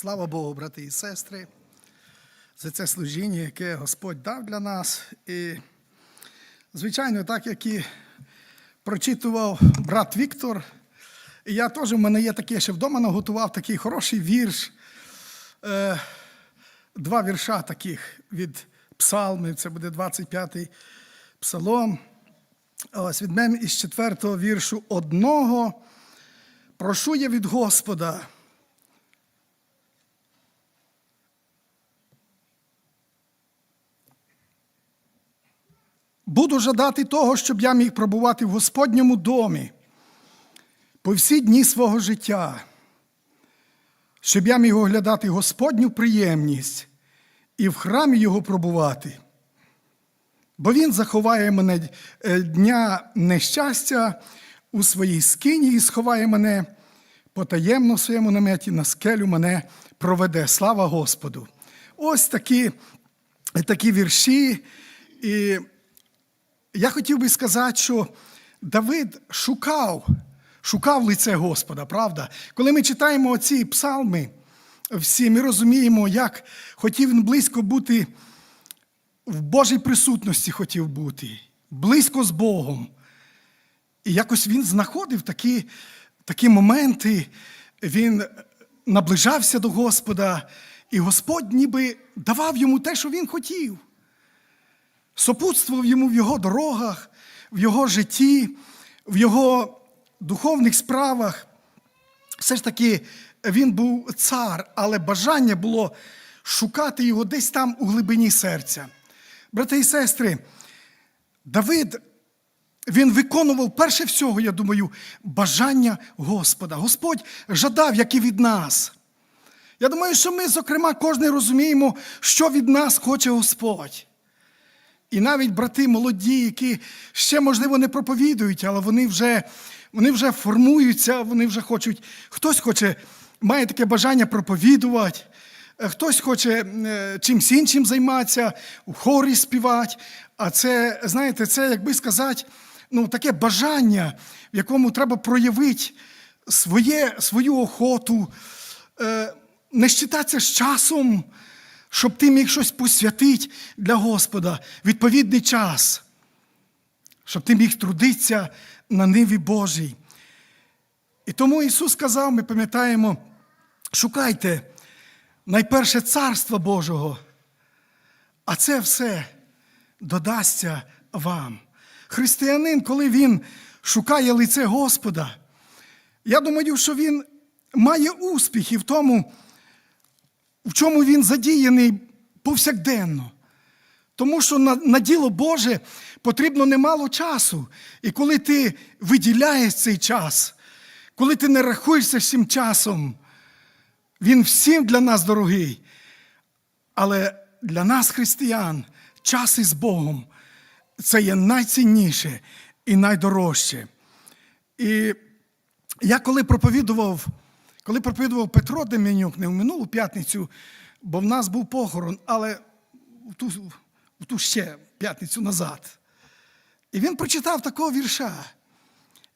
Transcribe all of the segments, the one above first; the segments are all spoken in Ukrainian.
Слава Богу, брати і сестри, за це служіння, яке Господь дав для нас. І, звичайно, так як і прочитував брат Віктор, і я теж в мене є таке, ще вдома наготував такий хороший вірш. Е, Два вірша таких від псалмів, це буде 25-й псалом. Ось від мене із четвертого віршу одного. Прошу я від Господа. Буду жадати того, щоб я міг пробувати в Господньому домі по всі дні свого життя, щоб я міг оглядати Господню приємність і в храмі Його пробувати. Бо Він заховає мене е, дня нещастя у своїй скині і сховає мене потаємно в своєму наметі, на скелю мене проведе. Слава Господу! Ось такі, такі вірші. І я хотів би сказати, що Давид шукав, шукав лице Господа, правда? Коли ми читаємо ці псалми, всі ми розуміємо, як хотів він близько бути в Божій присутності хотів бути, близько з Богом. І якось він знаходив такі, такі моменти, він наближався до Господа, і Господь ніби давав йому те, що він хотів. Сопутствував йому в його дорогах, в його житті, в його духовних справах. Все ж таки він був цар, але бажання було шукати його десь там у глибині серця. Брати і сестри, Давид, він виконував перше всього, я думаю, бажання Господа. Господь жадав, як і від нас. Я думаю, що ми, зокрема, кожен розуміємо, що від нас хоче Господь. І навіть брати молоді, які ще, можливо, не проповідують, але вони вже вони вже формуються, вони вже хочуть, хтось хоче, має таке бажання проповідувати, хтось хоче е, чимсь іншим займатися, у хорі співати. А це, знаєте, це, як би сказати, ну, таке бажання, в якому треба проявити своє, свою охоту, е, не щитатися з часом, щоб ти міг щось посвятити для Господа, відповідний час, щоб ти міг трудитися на ниві Божій. І тому Ісус сказав, ми пам'ятаємо, шукайте найперше Царства Божого, а це все додасться вам. Християнин, коли він шукає лице Господа, я думаю, що він має успіхи в тому, в чому він задіяний повсякденно. Тому що на, на діло Боже потрібно немало часу. І коли ти виділяєш цей час, коли ти не рахуєшся цим часом, він всім для нас дорогий. Але для нас, християн, час із Богом це є найцінніше і найдорожче. І я коли проповідував, коли проповідував Петро Деменюк, не в минулу п'ятницю, бо в нас був похорон, але в ту, в ту ще п'ятницю назад. І він прочитав такого вірша.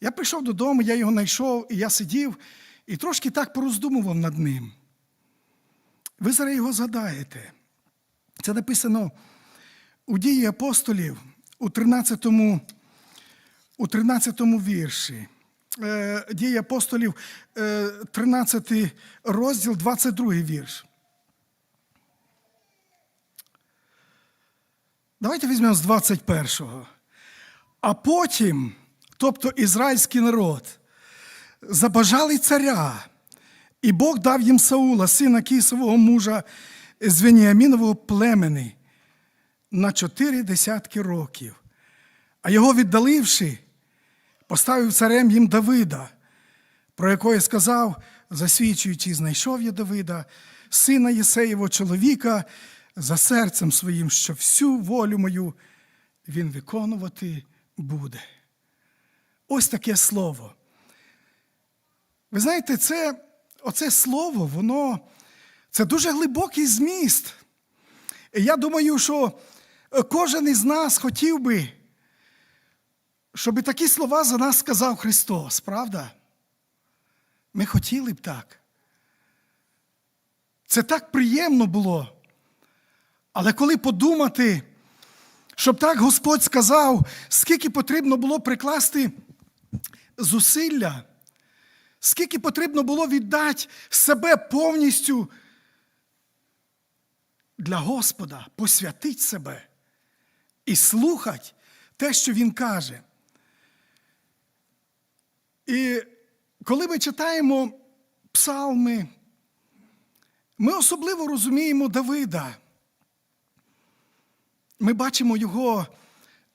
Я прийшов додому, я його знайшов, і я сидів і трошки так пороздумував над ним. Ви зараз його згадаєте. Це написано у дії апостолів у 13 у 13 вірші. Е, Дії апостолів, е, 13 розділ, 22 вірш. Давайте візьмемо з 21-го. А потім, тобто ізраїльський народ, забажали царя, і Бог дав їм Саула, сина Кісового мужа з Веніамінового племени, на чотири десятки років. А його віддаливши, поставив царем їм Давида, про якого сказав, засвідчуючи, знайшов я Давида, сина Єсеєвого чоловіка, за серцем своїм, що всю волю мою він виконувати буде. Ось таке слово. Ви знаєте, це, оце слово, воно це дуже глибокий зміст. Я думаю, що кожен із нас хотів би, щоб такі слова за нас сказав Христос, правда? Ми хотіли б так. Це так приємно було. Але коли подумати, щоб так Господь сказав, скільки потрібно було прикласти зусилля, скільки потрібно було віддати себе повністю для Господа, посвятить себе і слухати те, що Він каже. І коли ми читаємо псалми, ми особливо розуміємо Давида. Ми бачимо його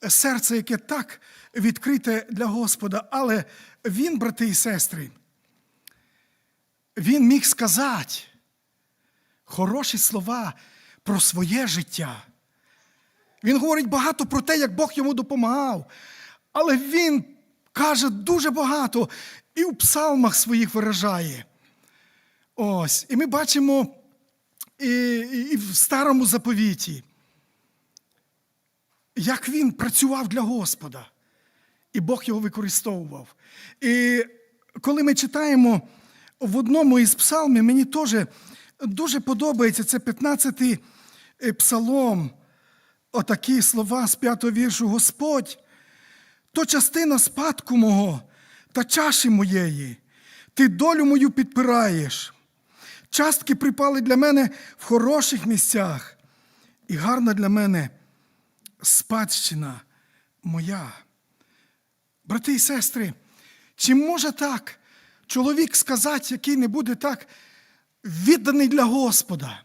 серце, яке так відкрите для Господа, але він, брати і сестри, він міг сказати хороші слова про своє життя. Він говорить багато про те, як Бог йому допомагав. Але він каже дуже багато і у псалмах своїх виражає. Ось. І ми бачимо і, і в старому заповіті, як він працював для Господа, і Бог його використовував. І коли ми читаємо в одному із псалмів, мені теж дуже подобається це 15-й псалом, отакі слова з п'ятого віршу Господь, то частина спадку мого та чаші моєї, ти долю мою підпираєш. Частки припали для мене в хороших місцях, і гарна для мене спадщина моя. Брати і сестри, чи може так чоловік сказати, який не буде так відданий для Господа,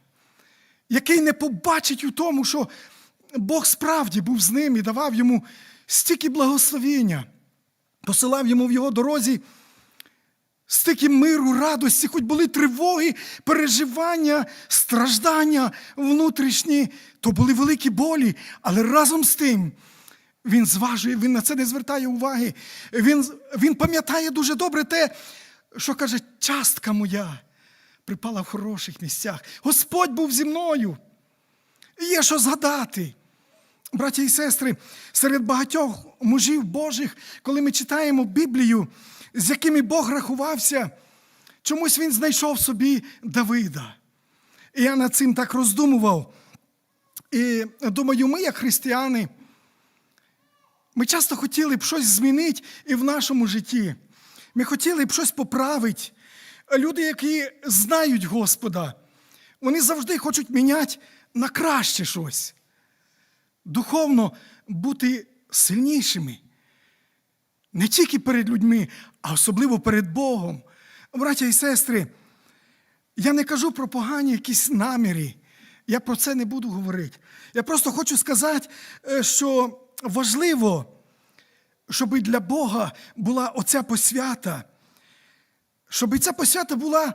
який не побачить у тому, що Бог справді був з ним і давав йому стільки благословіння, посилав йому в його дорозі стільки миру, радості, хоч були тривоги, переживання, страждання внутрішні, то були великі болі, але разом з тим. Він зважує, він на це не звертає уваги. Він, він пам'ятає дуже добре те, що каже, частка моя припала в хороших місцях. Господь був зі мною. Є що згадати. Браті і сестри, серед багатьох мужів Божих, коли ми читаємо Біблію, з якими Бог рахувався, чомусь він знайшов собі Давида. І я над цим так роздумував. І думаю, ми, як християни, ми часто хотіли б щось змінити і в нашому житті. Ми хотіли б щось поправити. Люди, які знають Господа, вони завжди хочуть міняти на краще щось. Духовно бути сильнішими. Не тільки перед людьми, а особливо перед Богом. Браття і сестри, я не кажу про погані якісь наміри. Я про це не буду говорити. Я просто хочу сказати, е, що важливо, щоб для Бога була оця посвята, щоб ця посвята була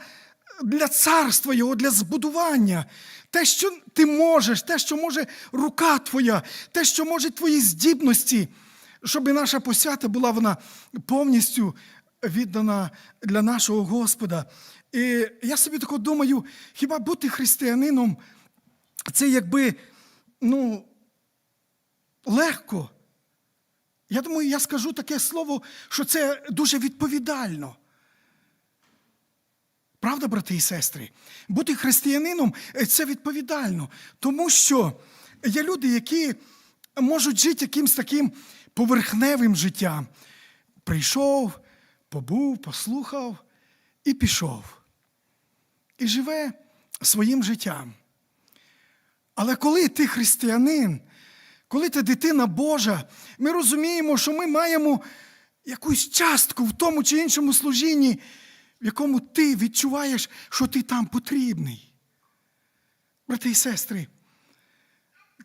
для царства Його, для збудування. Те, що ти можеш, те, що може рука твоя, те, що може твої здібності, щоб наша посвята була вона повністю віддана для нашого Господа. І я собі тако думаю, хіба бути християнином це якби ну, легко. Я думаю, я скажу таке слово, що це дуже відповідально. Правда, брати і сестри? Бути християнином це відповідально, тому що є люди, які можуть жити якимсь таким поверхневим життям. Прийшов, побув, послухав і пішов. І живе своїм життям. Але коли ти християнин, коли ти дитина Божа, ми розуміємо, що ми маємо якусь частку в тому чи іншому служінні, в якому ти відчуваєш, що ти там потрібний. Брати і сестри,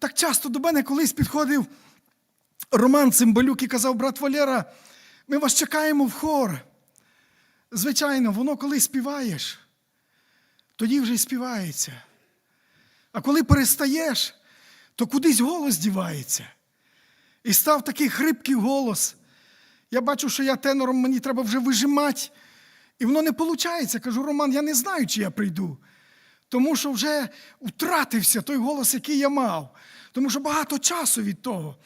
так часто до мене колись підходив Роман Цимбалюк і казав, брат Валера, ми вас чекаємо в хор. Звичайно, воно коли співаєш, тоді вже й співається. А коли перестаєш, то кудись голос дівається. І став такий хрипкий голос. Я бачу, що я тенором мені треба вже вижимати. І воно не виходить. Кажу, Роман, я не знаю, чи я прийду. Тому що вже втратився той голос, який я мав. Тому що багато часу від того.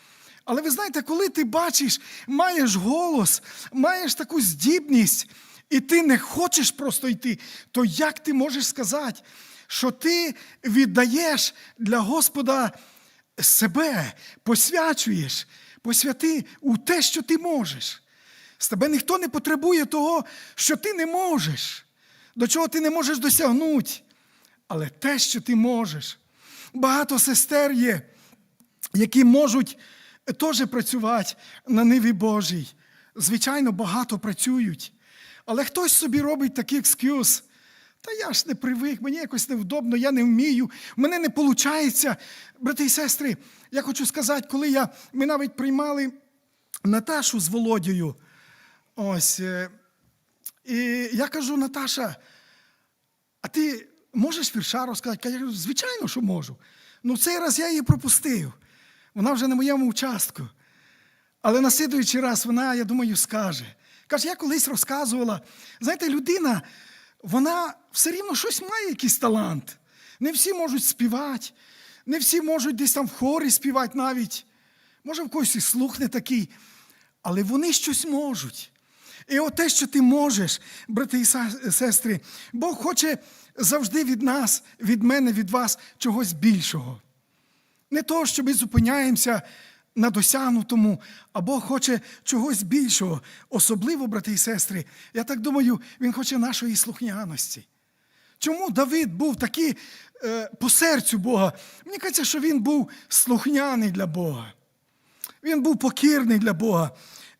Але ви знаєте, коли ти бачиш, маєш голос, маєш таку здібність, і ти не хочеш просто йти, то як ти можеш сказати? що ти віддаєш для Господа себе, посвячуєш, посвяти у те, що ти можеш. З тебе ніхто не потребує того, що ти не можеш, до чого ти не можеш досягнути. Але те, що ти можеш. Багато сестер є, які можуть теж працювати на ниві Божій. Звичайно, багато працюють. Але хтось собі робить такий екскюз. Та я ж не привик, мені якось невдобно, я не вмію, мене не виходить. Брати і сестри, я хочу сказати, коли я, ми навіть приймали Наташу з Володією, ось, е, і я кажу, Наташа, а ти можеш вірша розказати? Я кажу, звичайно, що можу. Ну, цей раз я її пропустив. Вона вже на моєму участку. Але на слідуючий раз вона, я думаю, скаже. Каже, я колись розказувала. Знаєте, людина, вона все рівно щось має, якийсь талант. Не всі можуть співати, не всі можуть десь там в хорі співати навіть. Може, в когось і слух не такий, але вони щось можуть. І от те, що ти можеш, брати і сестри, Бог хоче завжди від нас, від мене, від вас чогось більшого. Не того, що ми зупиняємося на досягнутому, а Бог хоче чогось більшого. Особливо, брати і сестри, я так думаю, Він хоче нашої слухняності. Чому Давид був такий е, по серцю Бога? Мені кажеться, що він був слухняний для Бога. Він був покірний для Бога.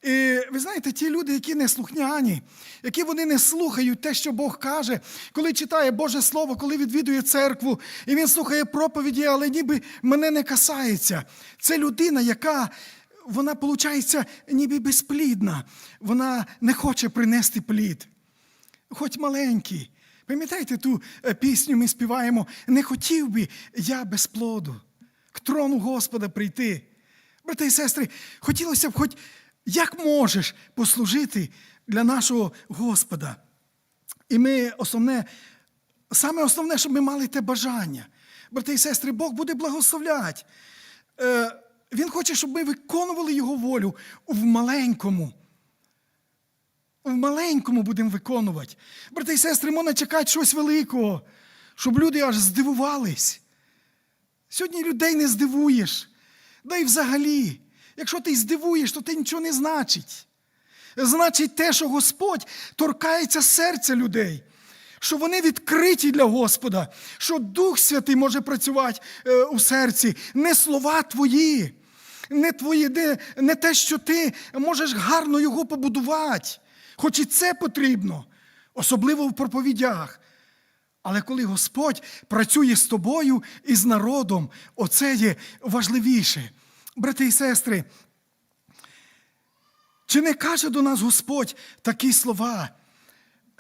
І ви знаєте, ті люди, які не слухняні, які вони не слухають те, що Бог каже, коли читає Боже Слово, коли відвідує церкву, і він слухає проповіді, але ніби мене не касається. Це людина, яка вона, виходить, ніби безплідна. Вона не хоче принести плід, хоч маленький. Пам'ятаєте ту е, пісню ми співаємо? Не хотів би я без плоду к трону Господа прийти. Брати і сестри, хотілося б хоч як можеш послужити для нашого Господа. І ми основне, саме основне, щоб ми мали те бажання. Брати і сестри, Бог буде благословляти. Е, Він хоче, щоб ми виконували Його волю в маленькому. В маленькому будемо виконувати. Брати і сестри, можна чекати щось великого, щоб люди аж здивувались. Сьогодні людей не здивуєш. Да й взагалі, якщо ти здивуєш, то ти нічого не значить. Значить те, що Господь торкається серця людей, що вони відкриті для Господа, що Дух Святий може працювати е, у серці, не слова твої, не твої, не, не те, що ти можеш гарно його побудувати. Хоч і це потрібно, особливо в проповідях. Але коли Господь працює з тобою і з народом, оце є важливіше. Брати і сестри, чи не каже до нас Господь такі слова?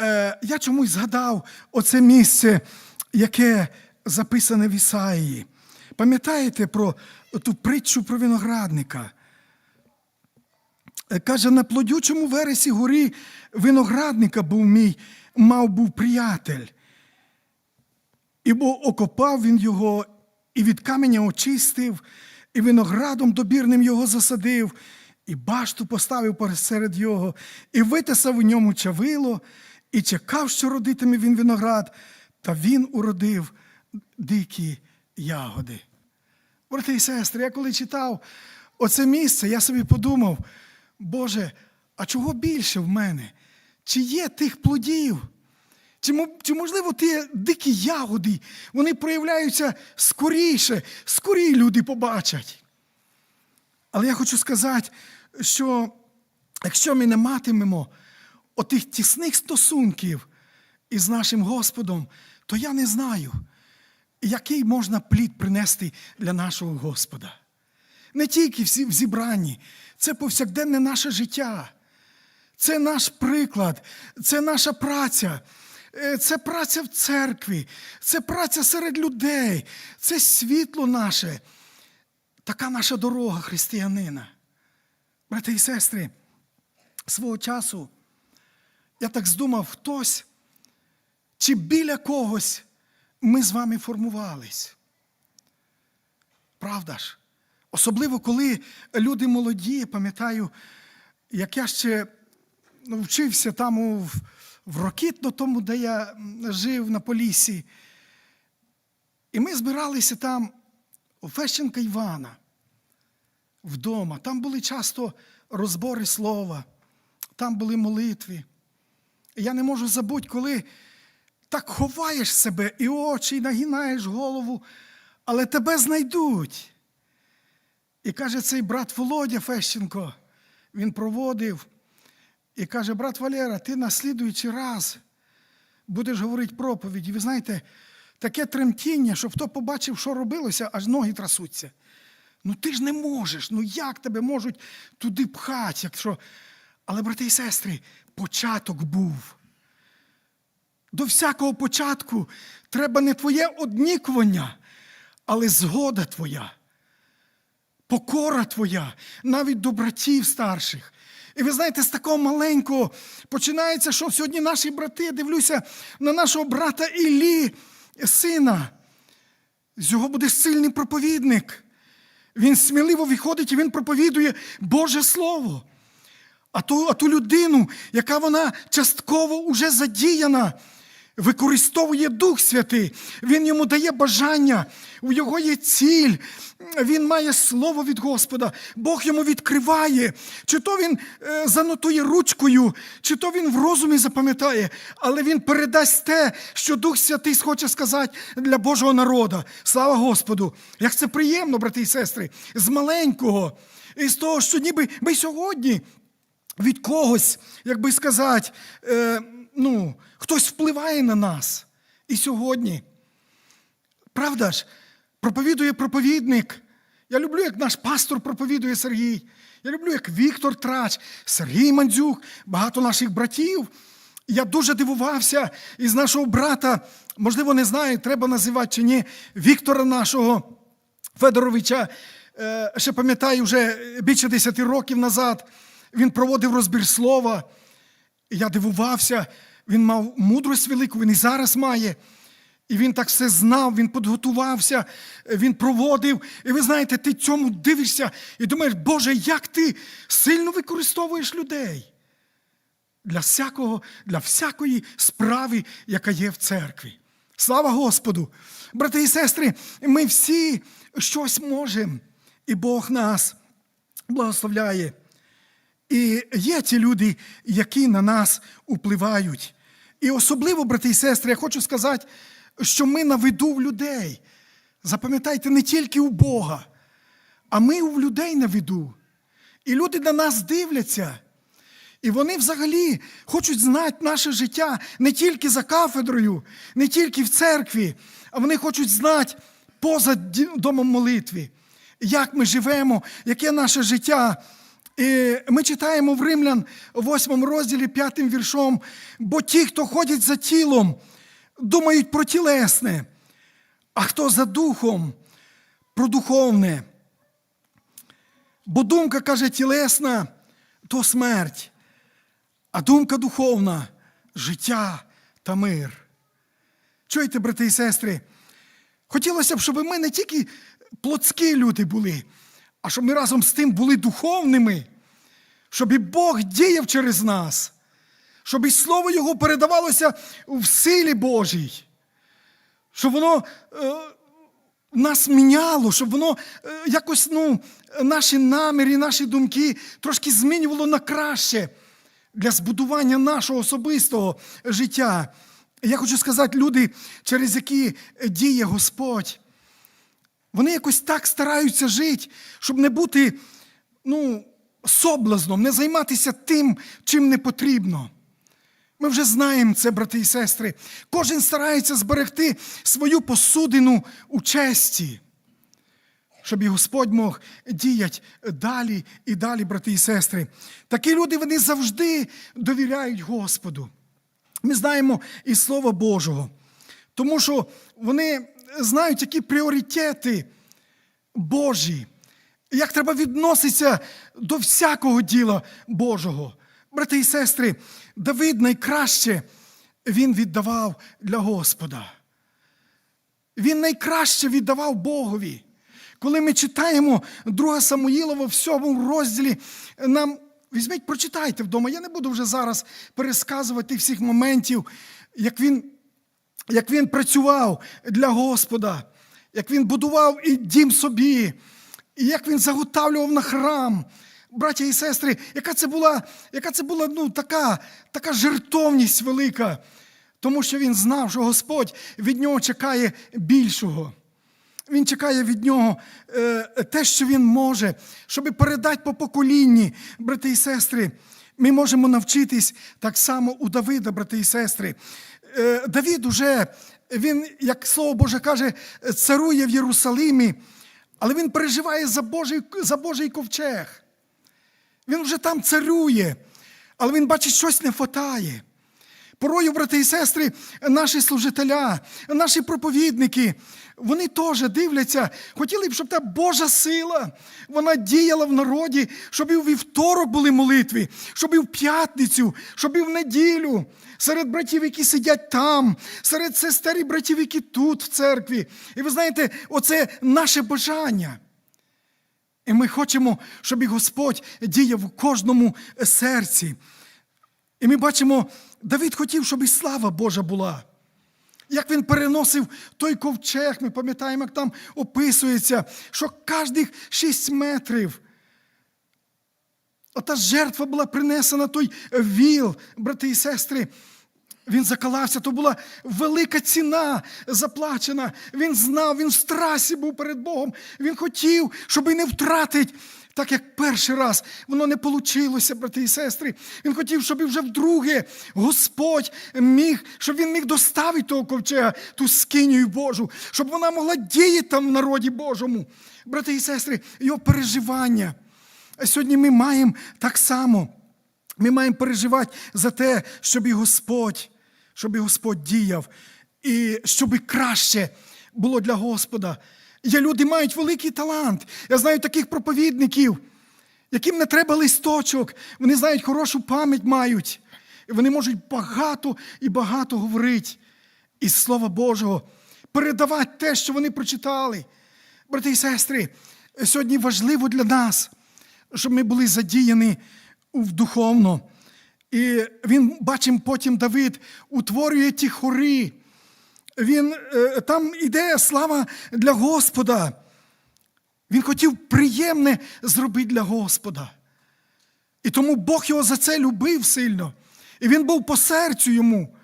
Е, я чомусь згадав оце місце, яке записане в Ісаїї. Пам'ятаєте про ту притчу про виноградника? Е, Каже, на плодючому вересі горі виноградника був мій, мав був приятель. І бо окопав він його, і від каменя очистив, і виноградом добірним його засадив, і башту поставив посеред його, і витисав у ньому чавило, і чекав, що родитиме він виноград, та він уродив дикі ягоди. Брати і сестри, я коли читав оце місце, я собі подумав, Боже, а чого більше в мене? Чи є тих плодів? Чи, можливо ті дикі ягоди, вони проявляються скоріше, скорі люди побачать. Але я хочу сказати, що якщо ми не матимемо отих тісних стосунків із нашим Господом, то я не знаю, який можна плід принести для нашого Господа. Не тільки в зібранні, це повсякденне наше життя. Це наш приклад, це наша праця, це праця в церкві, це праця серед людей, це світло наше. Така наша дорога християнина. Брати і сестри, свого часу я так здумав, хтось чи біля когось ми з вами формувались. Правда ж? Особливо, коли люди молоді, пам'ятаю, як я ще ну, вчився там у, в Рокітно, тому, де я жив на Полісі. І ми збиралися там у Фещенка Івана вдома. Там були часто розбори слова, там були молитви. Я не можу забути, коли так ховаєш себе і очі, і нагинаєш голову, але тебе знайдуть. І каже цей брат Володя Фещенко, він проводив і каже: брат Валера, ти на слідуючий раз будеш говорити проповідь. І ви знаєте, таке тремтіння, щоб хто побачив, що робилося, аж ноги трасуться. Ну ти ж не можеш, ну як тебе можуть туди пхати, якщо. Але, брати і сестри, початок був. До всякого початку треба не твоє однікування, але згода твоя, покора твоя, навіть до братів старших. І ви знаєте, з такого маленького починається, що сьогодні наші брати, дивлюся на нашого брата Іллі, сина. З його буде сильний проповідник. Він сміливо виходить і він проповідує Боже Слово. А ту, а ту людину, яка вона частково уже задіяна, використовує Дух Святий. Він йому дає бажання, у його є ціль. Він має слово від Господа, Бог йому відкриває. Чи то він е, занотує ручкою, чи то він в розумі запам'ятає, але він передасть те, що Дух Святий хоче сказати для Божого народу. Слава Господу! Як це приємно, брати і сестри, з маленького, і з того, що ніби ми сьогодні від когось, як би сказати, е, ну, хтось впливає на нас. І сьогодні. Правда ж, проповідує проповідник. Я люблю, як наш пастор проповідує Сергій. Я люблю, як Віктор Трач, Сергій Мандзюк, багато наших братів. Я дуже дивувався із нашого брата, можливо, не знаю, треба називати чи ні, Віктора нашого Федоровича. Е, Ще пам'ятаю, вже більше 10 років назад він проводив розбір слова. Я дивувався, він мав мудрость велику, він і зараз має. І він так все знав, він підготувався, він проводив. І ви знаєте, ти цьому дивишся і думаєш, Боже, як ти сильно використовуєш людей для всякого, для всякої справи, яка є в церкві. Слава Господу! Брати і сестри, ми всі щось можемо, і Бог нас благословляє. І є ті люди, які на нас впливають. І особливо, брати і сестри, я хочу сказати, що ми на виду в людей. Запам'ятайте, не тільки у Бога, а ми у людей на виду. І люди на нас дивляться. І вони взагалі хочуть знати наше життя не тільки за кафедрою, не тільки в церкві, а вони хочуть знати поза домом молитви, як ми живемо, яке наше життя. І ми читаємо в Римлян 8 розділі 5 віршом, бо ті, хто ходять за тілом, думають про тілесне, а хто за духом, про духовне. Бо думка каже тілесна то смерть, а думка духовна життя та мир. Чуєте, брати і сестри? Хотілося б, щоб ми не тільки плотські люди були, а щоб ми разом з тим були духовними, щоб і Бог діяв через нас, щоб і Слово Його передавалося в силі Божій, щоб воно е, нас міняло, щоб воно е, якось ну, наші наміри, наші думки трошки змінювало на краще для збудування нашого особистого життя. Я хочу сказати, люди, через які діє Господь, вони якось так стараються жити, щоб не бути ну, соблазном, не займатися тим, чим не потрібно. Ми вже знаємо це, брати і сестри. Кожен старається зберегти свою посудину у честі, щоб і Господь мог діяти далі і далі, брати і сестри. Такі люди вони завжди довіряють Господу. Ми знаємо і Слова Божого, тому що вони знають, які пріоритети Божі, як треба відноситися до всякого діла Божого. Брати і сестри, Давид найкраще він віддавав для Господа. Він найкраще віддавав Богові. Коли ми читаємо 2 Самуїлова в сьомому розділі, нам візьміть, прочитайте вдома. Я не буду вже зараз пересказувати всіх моментів, як він, як він працював для Господа. як він будував і дім собі, і як він заготавлював на храм. Браття і сестри, яка це була, яка це була ну, така, така жертовність велика, тому що він знав, що Господь від нього чекає більшого. Він чекає від нього е, те, що він може, щоб передати по поколінні, брати і сестри. Ми можемо навчитись так само у Давида, брати і сестри. Е, Давид уже, він, як слово Боже каже, царує в Єрусалимі, але він переживає за Божий, за Божий ковчег. Він вже там царює, але він бачить, щось не хватає. Порою, брати і сестри, наші служителя, наші проповідники, вони теж дивляться, хотіли б, щоб та Божа сила вона діяла в народі, щоб і у вівторок були молитви, щоб і в п'ятницю, щоб і в неділю, серед братів, які сидять там, серед сестер і братів, які тут в церкві. І ви знаєте, оце наше бажання. І ми хочемо, щоб і Господь діяв у кожному серці. І ми бачимо, Давид хотів, щоб і слава Божа була. Як він переносив той ковчег, ми пам'ятаємо, як там описується, що кожних шість метрів. Ота жертва була принесена, той віл, брати і сестри. Він закалався, то була велика ціна заплачена. Він знав, він в страсі був перед Богом. Він хотів, щоб і не втратить, так як перший раз воно не вийшло, брати і сестри. Він хотів, щоб вже вдруге Господь міг, щоб він міг доставити того ковчега, ту скинію Божу, щоб вона могла діяти там в народі Божому. Брати і сестри, його переживання. А сьогодні ми маємо так само. Ми маємо переживати за те, щоб і Господь, щоб і Господь діяв, і щоб краще було для Господа. Є люди мають великий талант. Я знаю таких проповідників, яким не треба листочок, вони знають хорошу пам'ять мають. І вони можуть багато і багато говорити із Слова Божого, передавати те, що вони прочитали. Брати і сестри, сьогодні важливо для нас, щоб ми були задіяні в духовно. І він, бачимо, потім Давид утворює ті хори. Він, е, Там іде слава для Господа. Він хотів приємне зробити для Господа. І тому Бог його за це любив сильно. І він був по серцю йому.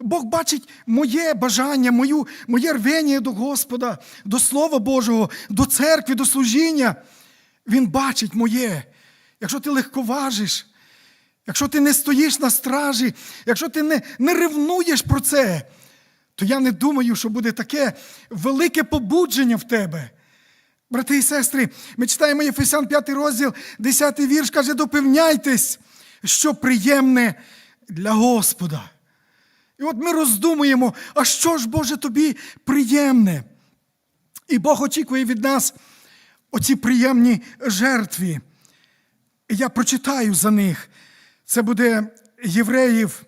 Бог бачить моє бажання, мою, моє рвення до Господа, до Слова Божого, до церкви, до служіння. Він бачить моє. Якщо ти легковажиш, якщо ти не стоїш на стражі, якщо ти не, не ревнуєш про це, то я не думаю, що буде таке велике побудження в тебе. Брати і сестри, ми читаємо Єфесян 5 розділ, 10 вірш, каже, допевняйтесь, що приємне для Господа. І от ми роздумуємо, а що ж, Боже, тобі приємне? І Бог очікує від нас оці приємні жертви. І я прочитаю за них. Це буде Євреїв,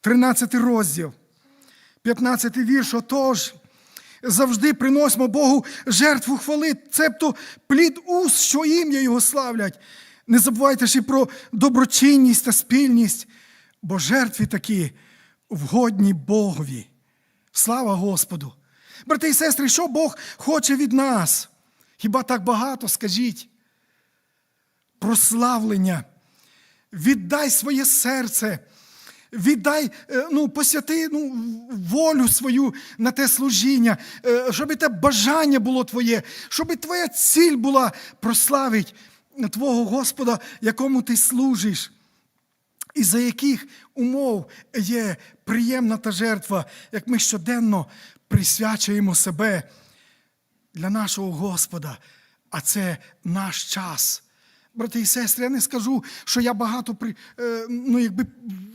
13 розділ, 15 вірш. Отож, завжди приносимо Богу жертву хвали, цебто плід уст, що ім'я Його славлять. Не забувайте і про доброчинність та спільність, бо жертви такі вгодні Богові. Слава Господу! Брати і сестри, що Бог хоче від нас? Хіба так багато скажіть? Прославлення. Віддай своє серце, віддай, е, ну, посвяти ну, волю свою на те служіння, е, щоб те бажання було твоє, щоб твоя ціль була прославити Твого Господа, якому ти служиш. І за яких умов є приємна та жертва, як ми щоденно присвячуємо себе для нашого Господа, а це наш час. Брати і сестри, я не скажу, що я багато при, е, ну, якби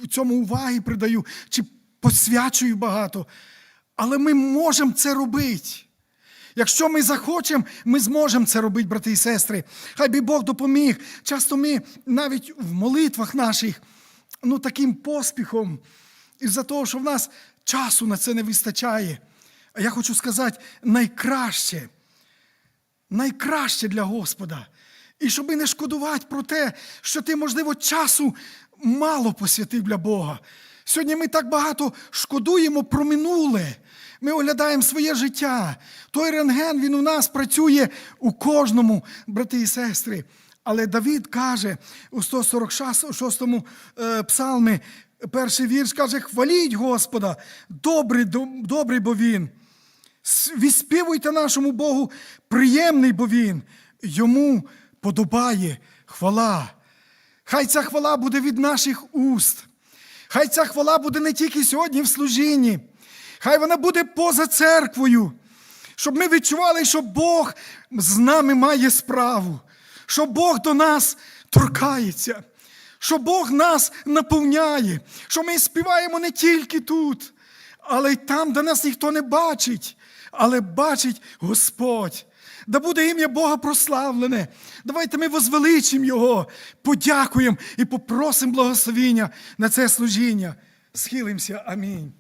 цьому уваги придаю чи посвячую багато. Але ми можемо це робити. Якщо ми захочемо, ми зможемо це робити, брати і сестри. Хай би Бог допоміг. Часто ми навіть в молитвах наших, ну таким поспіхом, із-за того, що в нас часу на це не вистачає. А я хочу сказати, найкраще, найкраще для Господа. І щоб не шкодувати про те, що ти, можливо, часу мало посвятив для Бога. Сьогодні ми так багато шкодуємо про минуле. Ми оглядаємо своє життя. Той рентген, він у нас працює у кожному, брати і сестри. Але Давід каже у 146 е, псалмі, перший вірш каже: хваліть Господа, добрий, добрий бо він. Відспівуйте нашому Богу, приємний бо він. Йому подобає хвала. Хай ця хвала буде від наших уст. Хай ця хвала буде не тільки сьогодні в служінні, хай вона буде поза церквою, щоб ми відчували, що Бог з нами має справу, що Бог до нас торкається, що Бог нас наповняє, що ми співаємо не тільки тут, але й там, де нас ніхто не бачить, але бачить Господь. Да буде ім'я Бога прославлене. Давайте ми возвеличимо Його, подякуємо і попросимо благословіння на це служіння. Схилимося. Амінь.